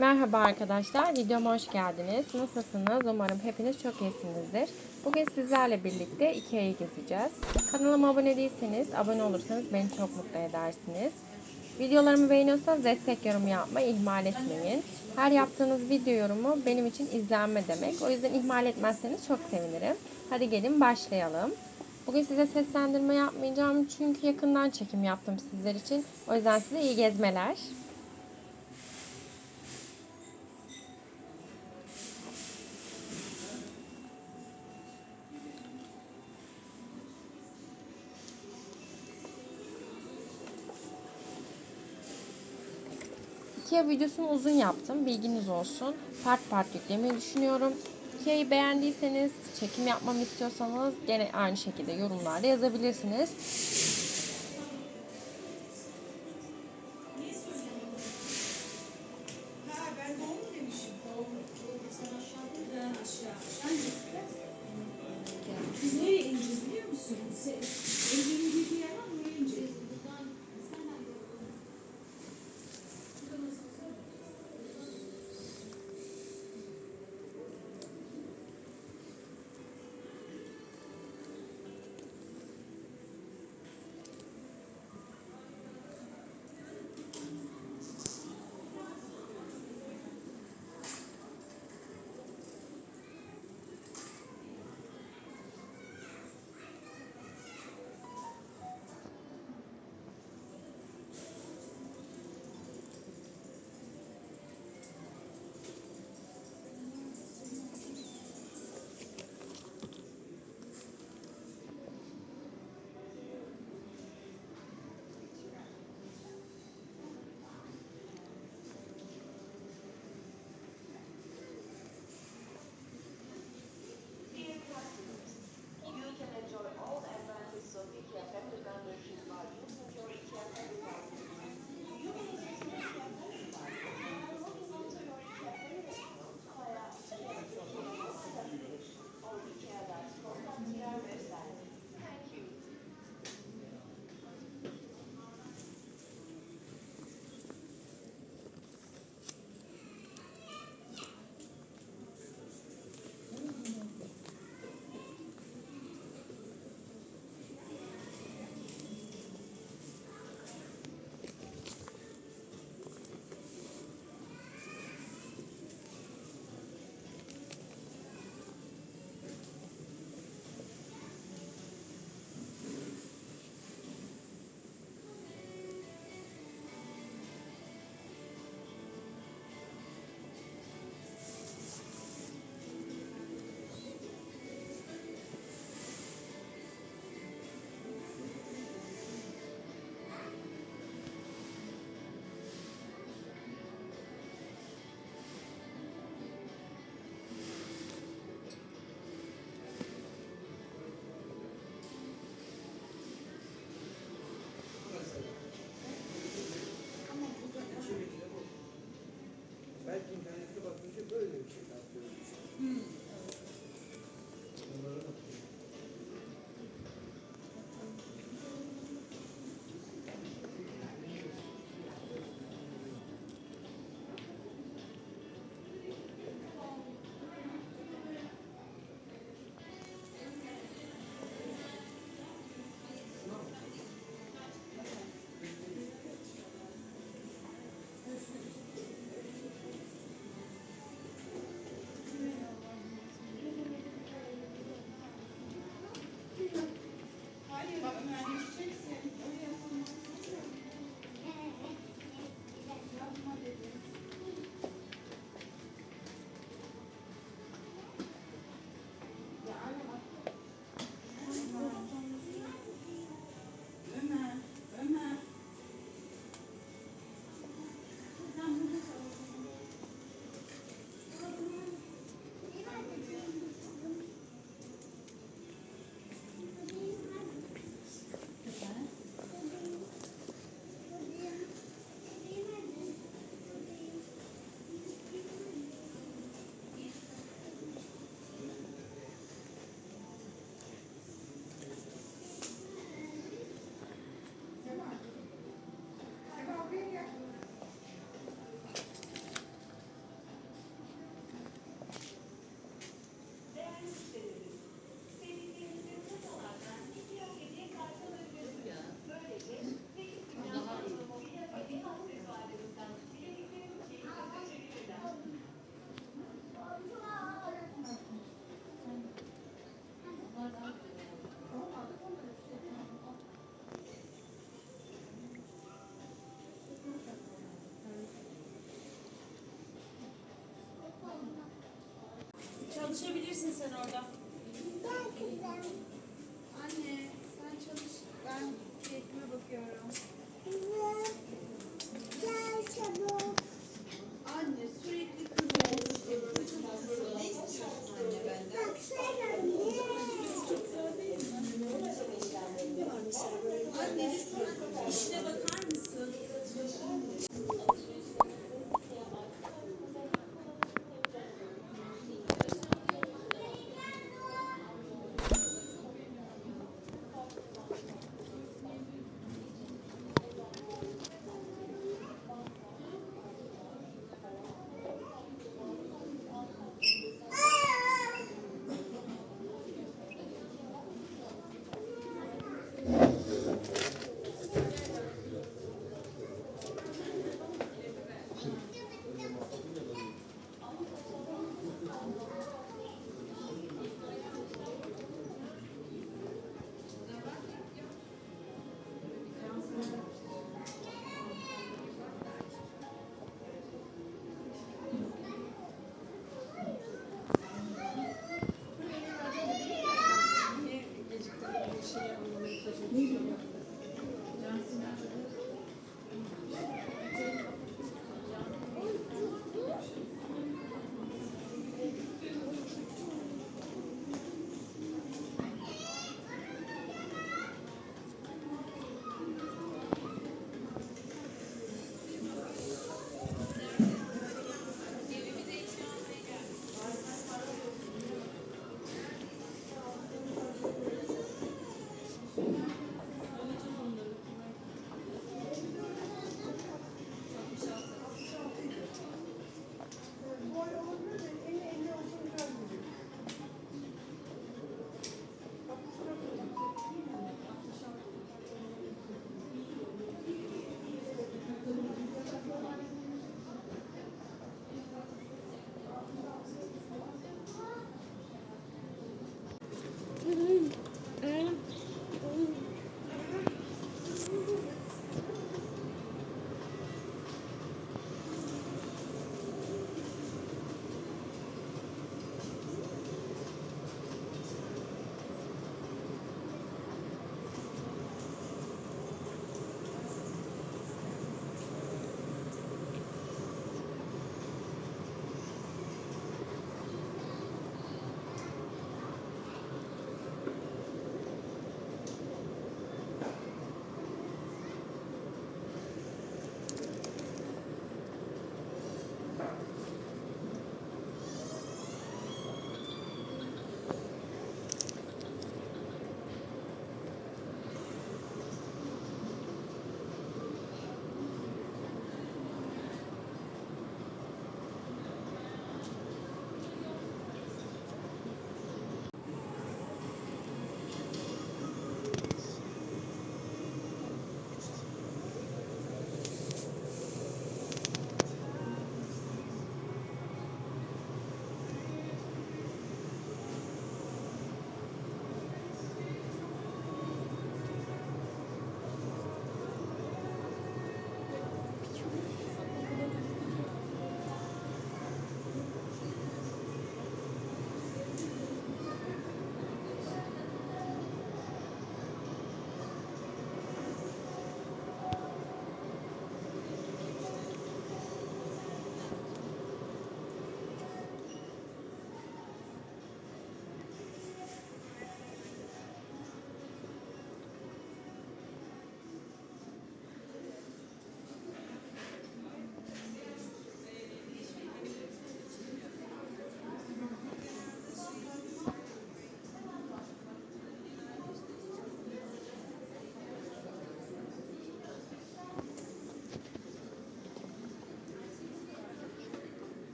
Merhaba arkadaşlar, videoma hoş geldiniz. Nasılsınız? Umarım hepiniz çok iyisinizdir. Bugün sizlerle birlikte Ikea'yı gezeceğiz. Kanalıma abone değilseniz, abone olursanız beni çok mutlu edersiniz. Videolarımı beğeniyorsanız destek yorumu yapmayı ihmal etmeyin. Her yaptığınız video yorumu benim için izlenme demek. O yüzden ihmal etmezseniz çok sevinirim. Hadi gelin başlayalım. Bugün size seslendirme yapmayacağım çünkü yakından çekim yaptım sizler için. O yüzden size iyi gezmeler. Kia videosunu uzun yaptım. Bilginiz olsun. Part part yüklemeyi düşünüyorum. Kia'yı beğendiyseniz, çekim yapmamı istiyorsanız gene aynı şekilde yorumlarda yazabilirsiniz. Çalışabilirsin sen orada.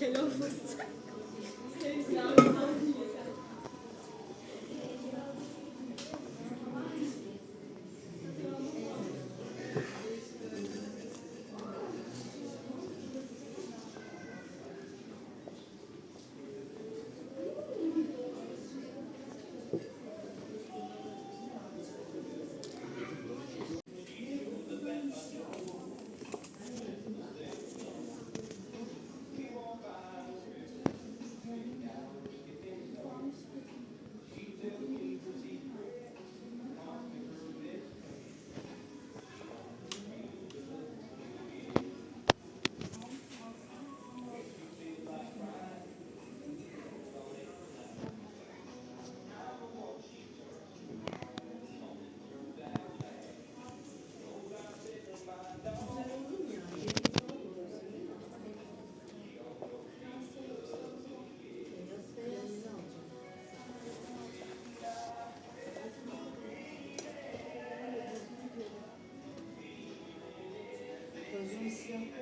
Quelle bendición.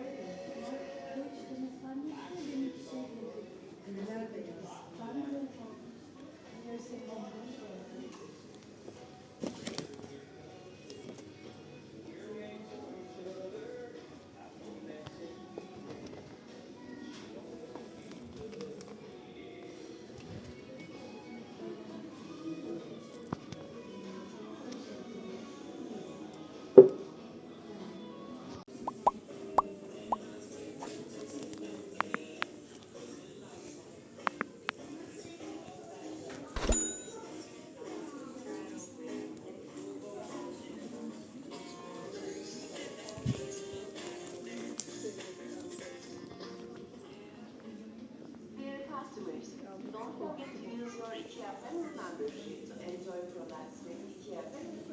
customers. Don't forget to use your IKEA family membership to enjoy products from IKEA.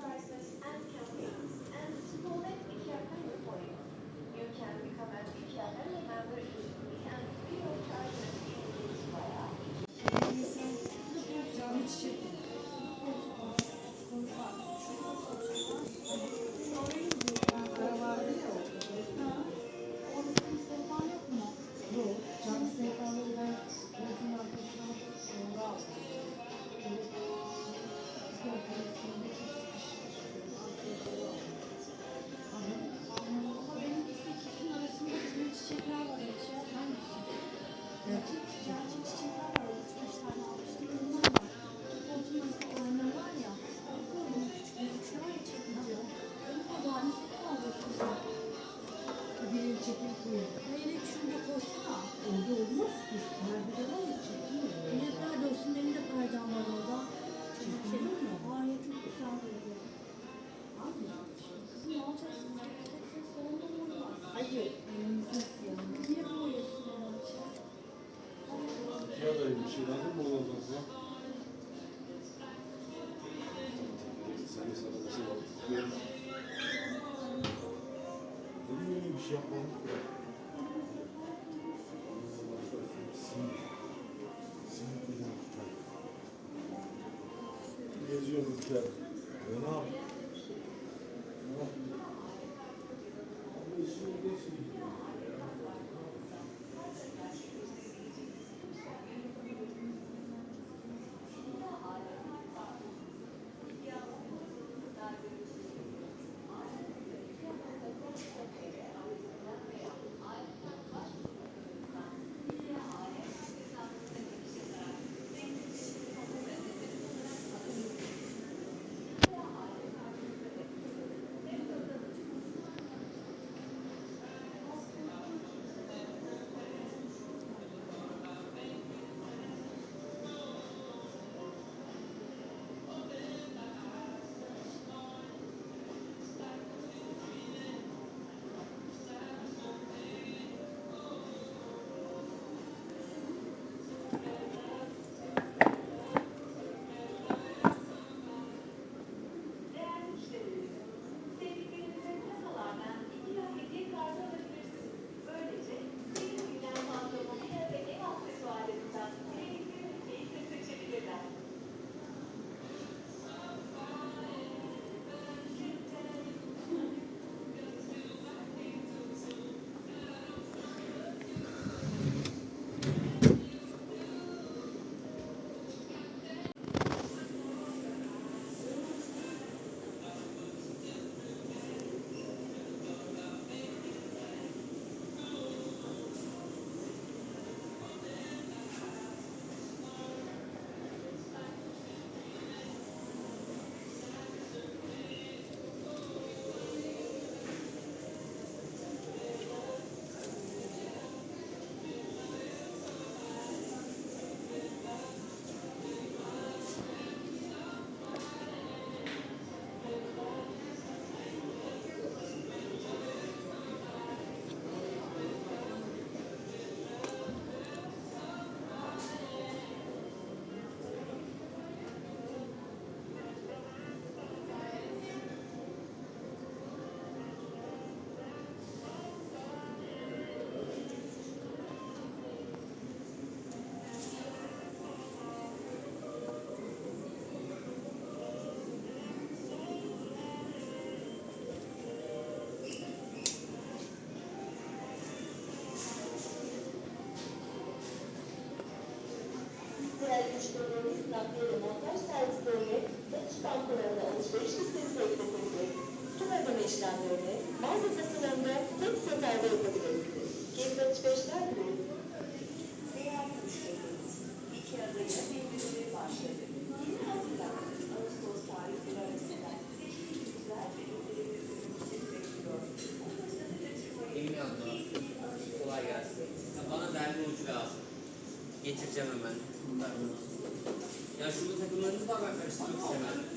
dair bir şey lazım mı? Ona da Servis arabası var. Dedim bir şey yapmadık ya. Bir kere. Emin abla. Kolay gelsin. Ya bana derli ucu lazım. Getireceğim hemen. Ya şurada takımlarınız var ben karıştırmak istemem.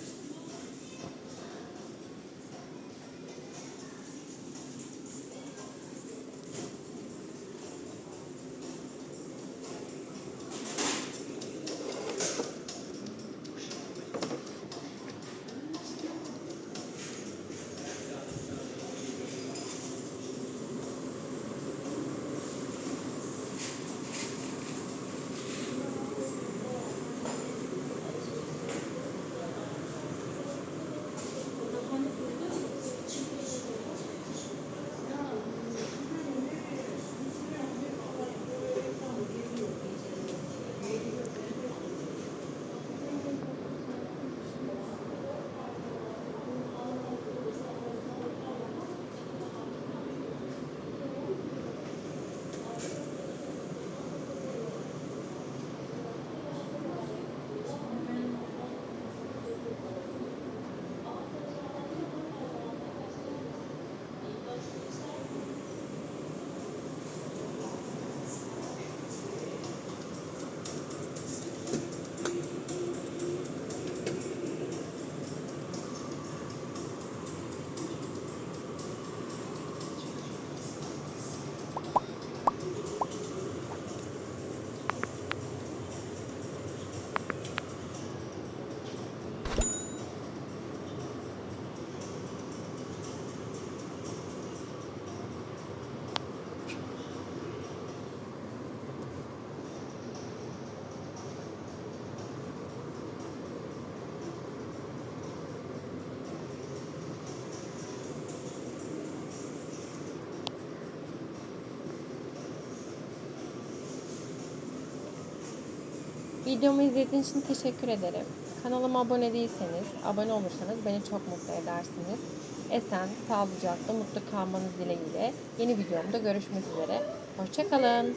Videomu izlediğiniz için teşekkür ederim. Kanalıma abone değilseniz, abone olursanız beni çok mutlu edersiniz. Esen, sağlıcakla, mutlu kalmanız dileğiyle yeni videomda görüşmek üzere. Hoşçakalın.